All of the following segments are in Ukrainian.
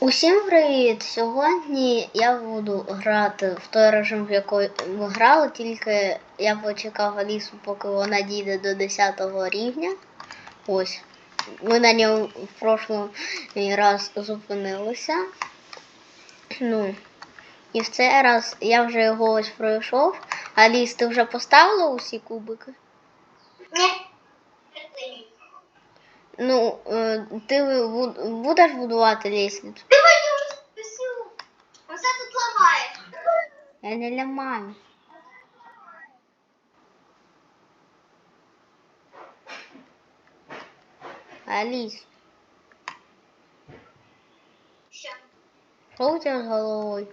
Усім привіт! Сьогодні я буду грати в той режим, в який ми грали, тільки я почекав Алісу, поки вона дійде до 10 рівня. Ось. Ми на ньому в прошлому раз зупинилися. Ну, і в цей раз я вже його ось пройшов. Аліс, ти вже поставила усі кубики? Ні. Ну, е, ти бу- будеш будувати лісницю? Ти мені списив. Оце тут ламаєш. Я не ламаю. Алис, Що? что у тебя с головой?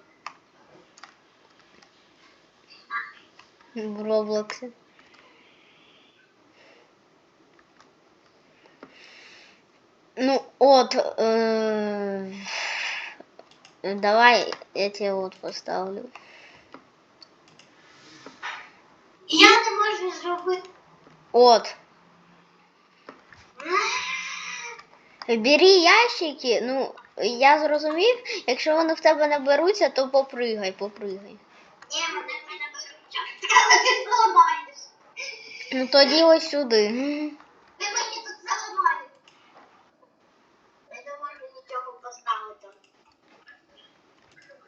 В Роблоксе. Ну, вот, э, давай я тебе вот поставлю. Я не можу зробити. От. Бери ящики, ну, я зрозумів, якщо вони в тебе не беруться, то попригай, попригай. Ні, мене мене беруть. Але ти зламаєш. Ну тоді ось сюди. Ти мені тут заламаєш.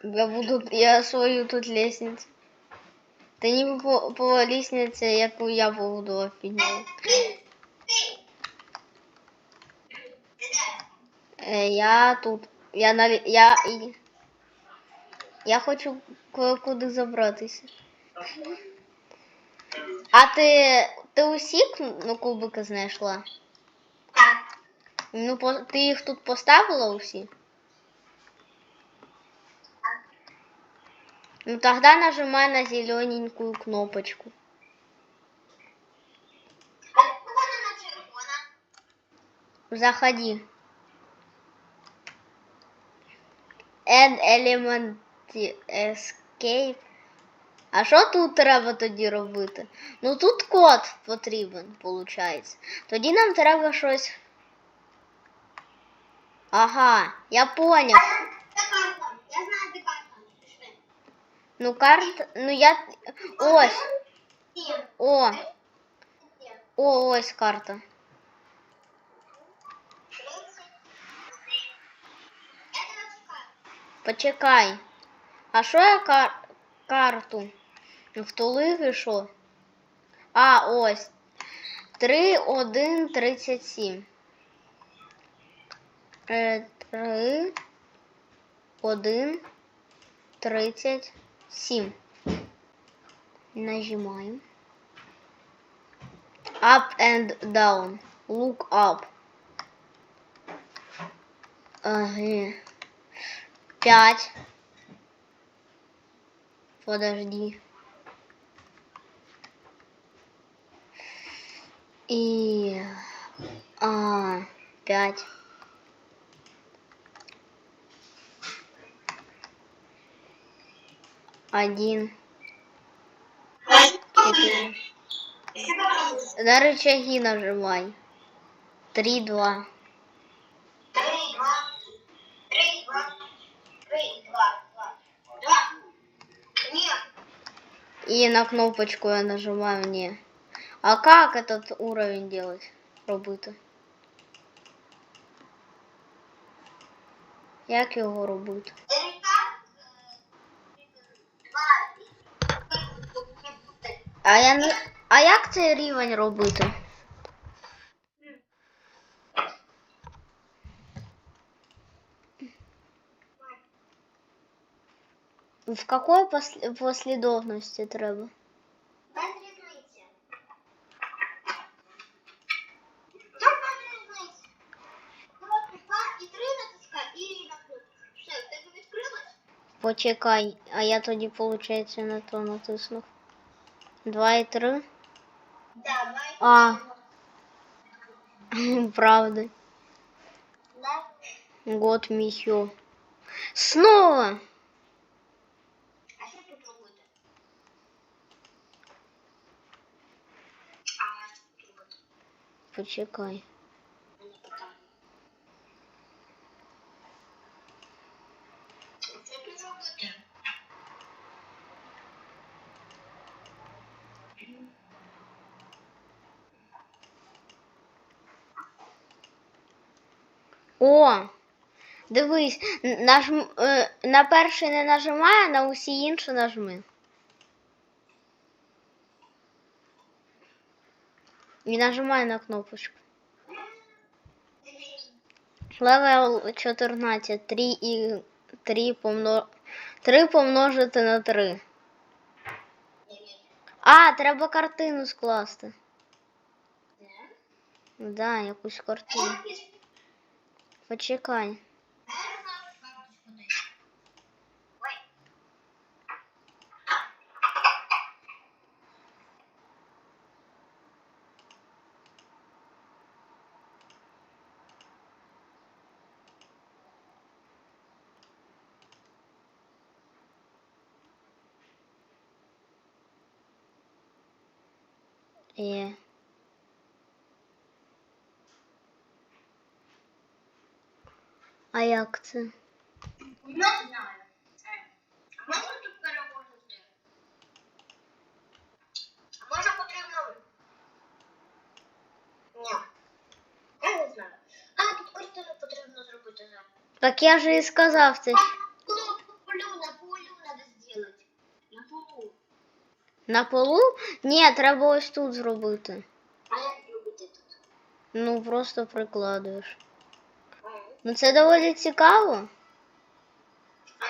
Я буду, я свою тут лестницю. Ти ніби по, по лестниці, яку я побудував підняв. Е, я тут. Я на я, я хочу куди забратися. А ти, ти усі ну, кубики знайшла? Так. Ну, по, ти їх тут поставила усі? Ну тогда нажимай на зелененькую кнопочку. А вона на червона. Заходи. Add element escape. А що тут треба тоді робити? Ну тут код потрібен, виходить. Тоді нам треба щось. Ага, я карта. Я знаю, де карта. Пішли. Ну карт. Ну я. Ось. О, о, ось карта. Почекай. А що я кар... карту? Втулив і що? А, ось. 3, 1, 37. Е, 3, 1, 37. Нажимаем. Up and down. Look up. Ага. Пять. Подожди. И... А, пять. Один. Четыре. На рычаги нажимай. Три, два. Три, два. Три, два. Три, два. Два. Два. Ні. И на кнопочку я нажимаю не. А как этот уровень делать? Робити? Як його робити? А я не. А як цей рівень робити? В какой пос- послідовності треба? Без різниці. Тут без різниці. Кнопку два і три натискай і на кнопку. Все, в тебе відкрилось? Почекай, а я тоді, виходить, на то натиснув. Два і три. Да, два і А. три. Правда. Да. Год місьо. Снова! А що тут робити? А, що тут робити? Почекай. Мені питання. О! Дивись, нажм, е, на перший не нажимай, а на усі інші нажми. І нажимай на кнопочку. Левел 14. 3 і 3 помно... 3 помножити на 3. А, треба картину скласти. Да, якусь картину. Почекай. Е. А як це? Не знаю. А можна тут переможити? А може потрібно? Ні. Я не знаю. А, тут картину потрібно зробити зараз. Так я же і сказав це. ж. Ну, полю, на полю надо сделать. На полу. На полу? Ні, треба ось тут зробити. А як робити тут? Ну, просто прикладуєш. Ну це доволі цікаво. Я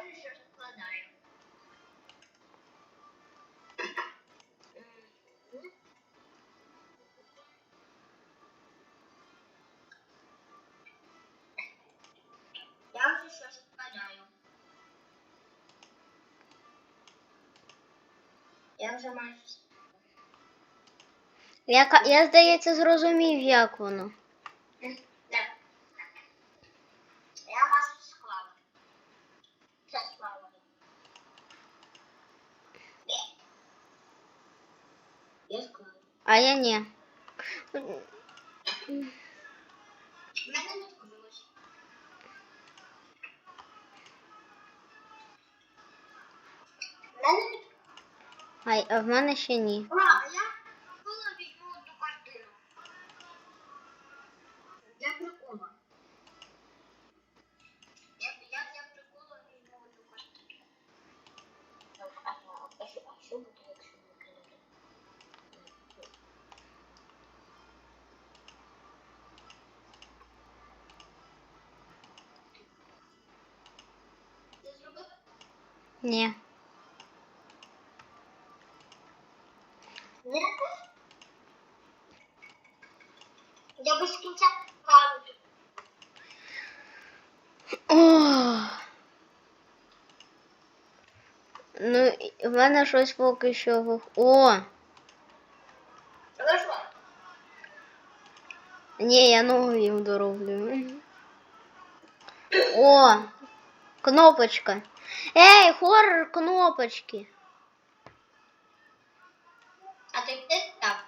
вже щось складаю. Я вже щось складаю. Я вже майже Я, я здається, зрозумів, як воно. Так. Я майже склала. Все склала. Де? Я склала. А я. Не а в мене ще ні. Ні. Ні? Я без кінця кажу. О. Ну, і в мене щось поки що вих... О! Але що? Ні, я ногу їм дороблю. О! Кнопочка. Ей, хоррор кнопочки. А ти ти так.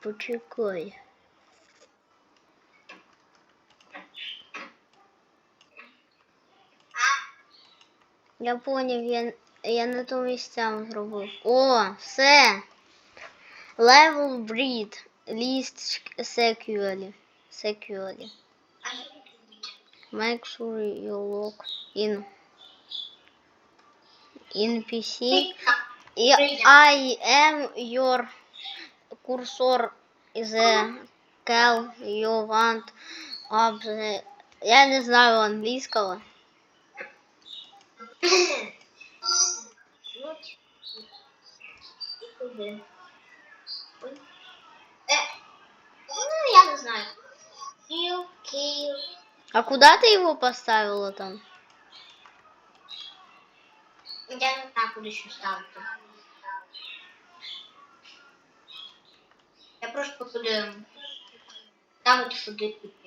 Почекай. Я поняв, я, я не то місцям зробив. О, все. Level breed. List securely. Securely. Make sure you log in. In PC. I I am your cursor is a cal you want up the... Я не знаю англійського. Куди? Ой. Е, ну, я не знаю. Київ, Київ. А куда ты его поставила там? Я не знаю, куди ще ставити. Я просто куди ставити сюди. типу,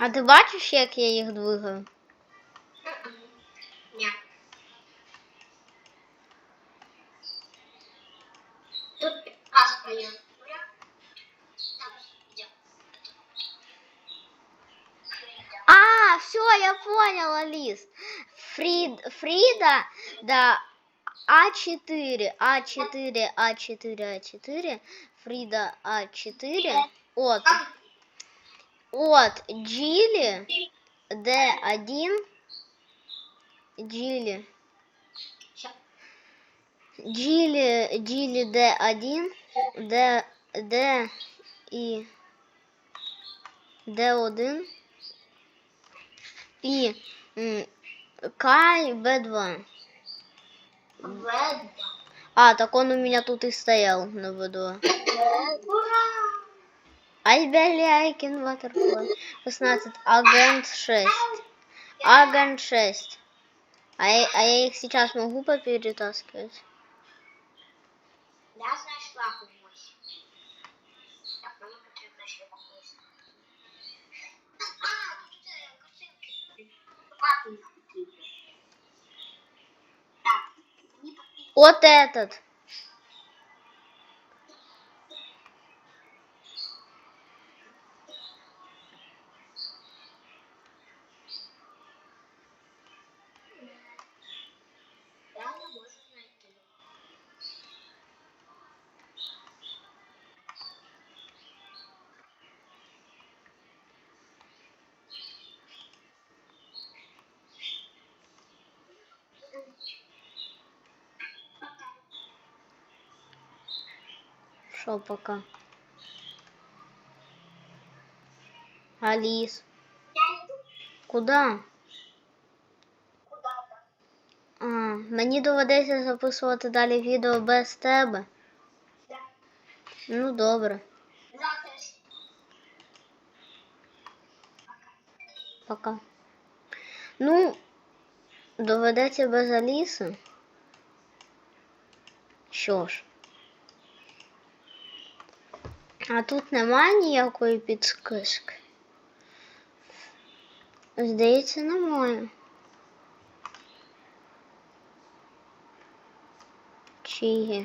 А ти бачиш, як я їх двигаю? Ні. Тут підказка є. я поняла, Лиз. Фрид, Фрида, да, А4, А4, А4, А4, Фрида А4, от, А, от, Джилі, Д1, Джилі, ща. Джилі, Джилі Д1, Д, Д і Д1 и К и Б2. В2. А, так он у меня тут и стоял на В2. Ура! Альбеляйкин Ватерфоль. 16. Агент 6. Агент 6. А я, а я их сейчас могу поперетаскивать? Я нашла 8. Так, мне потребно шлепок 8. Вот этот. Я не можу знайти. Шо пока? Алис. Куда? А, мені доведеться записувати далі відео без тебе. Да. Ну добре. Завтра. Пока. Ну, доведеться без Аліси. Що ж. А тут немає ніякої підсказки. Здається, немає. Чи є?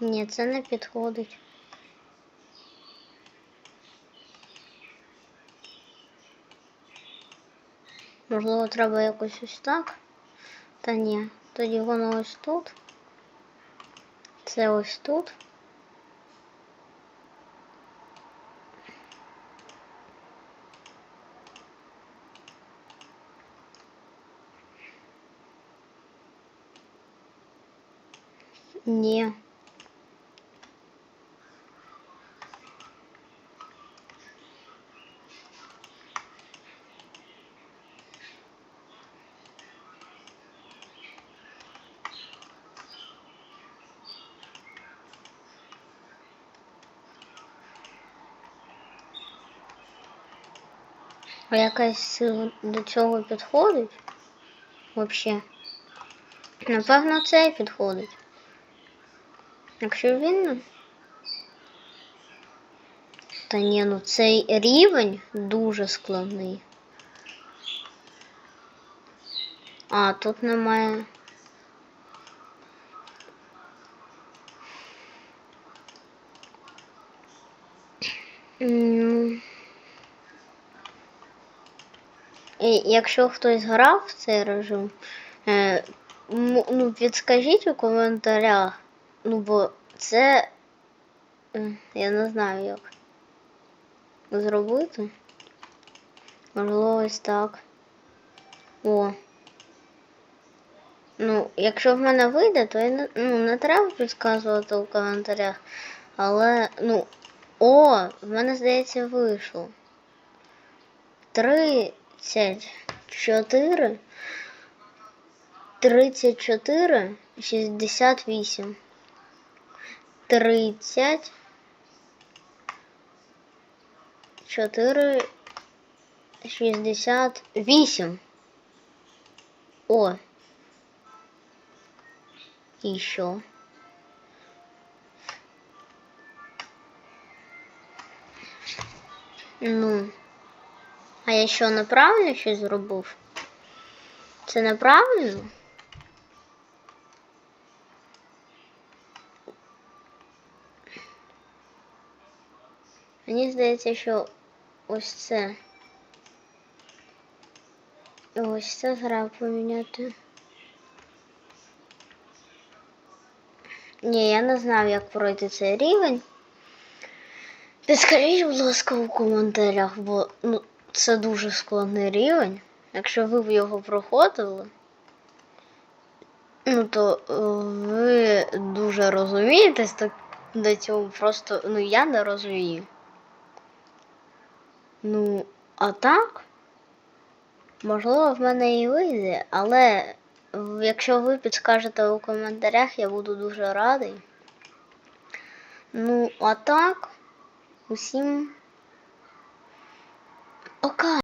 Ні, це не підходить. Можливо, треба якось ось так. Та ні, тоді воно ось тут. Це ось тут. Ні. А якась до цього підходить? Вообще. Напевно, цей підходить. Якщо він. Та ні, ну цей рівень дуже складний. А, тут немає. М. І якщо хтось грав в цей режим, е, ну, підскажіть у коментарях. Ну, бо це. е, Я не знаю як зробити. Можливо, ось так. О. Ну, якщо в мене вийде, то я не, ну, не треба підказувати у коментарях. Але, ну. О, в мене здається вийшло. 34 34 68 30 4 68 О. Еще. Ну. А я що неправильно щось зробив? Це неправильно? Мені здається, що ось це. Ось це треба поміняти. Ні, я не знав, як пройти цей рівень. Підскажіть, будь ласка, у коментарях, бо ну, це дуже складний рівень. Якщо ви його проходили, ну то е, ви дуже розумієтесь так до цього. Просто ну я не розумію. Ну, а так, можливо, в мене і вийде, але якщо ви підскажете у коментарях, я буду дуже радий. Ну, а так, усім пока.